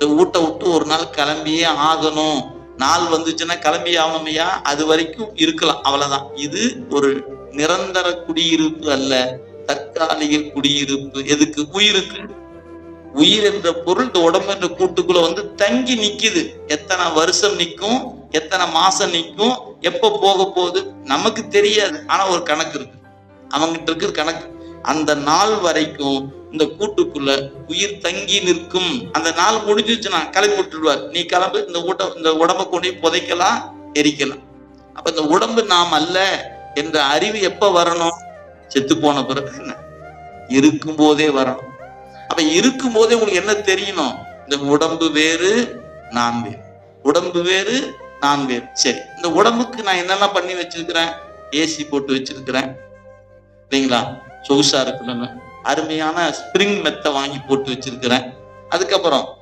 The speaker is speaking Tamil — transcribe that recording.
இந்த விட்டு ஒரு நாள் கிளம்பியே ஆகணும். நாள் வந்துச்சுன்னா கிளம்பி ஆகணுமையா? அது வரைக்கும் இருக்கலாம். அவ்வளவுதான். இது ஒரு நிரந்தர குடியிருப்பு அல்ல. தற்காலிக குடியிருப்பு. எதுக்கு? உயிருக்கு. உயிர் என்ற பொருள் இந்த உடம்பு என்ற கூட்டுக்குள்ள வந்து தங்கி நிக்குது. எத்தனை வருஷம் நிக்கும்? எத்தனை மாசம் நிக்கும்? எப்ப போக போகுது? நமக்கு தெரியாது. ஆனா ஒரு கணக்கு இருக்கு. அவங்கிட்ட இருக்கிற கணக்கு. அந்த நாள் வரைக்கும் இந்த கூட்டுக்குள்ள உயிர் தங்கி நிற்கும். அந்த நாள் முடிஞ்சிச்சுன்னா கிளம்பி விட்டுடுவார் நீ கிளம்பு இந்த ஊட்ட இந்த உடம்ப கொண்டு புதைக்கலாம் எரிக்கலாம். அப்ப இந்த உடம்பு நாம் அல்ல என்ற அறிவு எப்ப வரணும்? செத்து போன பிறகு என்ன? இருக்கும் போதே வரணும். அப்ப இருக்கும் போதே உங்களுக்கு என்ன தெரியணும்? இந்த உடம்பு வேறு நான் வேறு. உடம்பு வேறு நான் வேறு. சரி இந்த உடம்புக்கு நான் என்னெல்லாம் பண்ணி வச்சிருக்கிறேன்? ஏசி போட்டு வச்சிருக்கிறேன். இல்லைங்களா? சொகுசா இருக்கணும்னு. அருமையான ஸ்ப்ரிங் மெத்தை வாங்கி போட்டு வச்சிருக்கிறேன். அதுக்கப்புறம்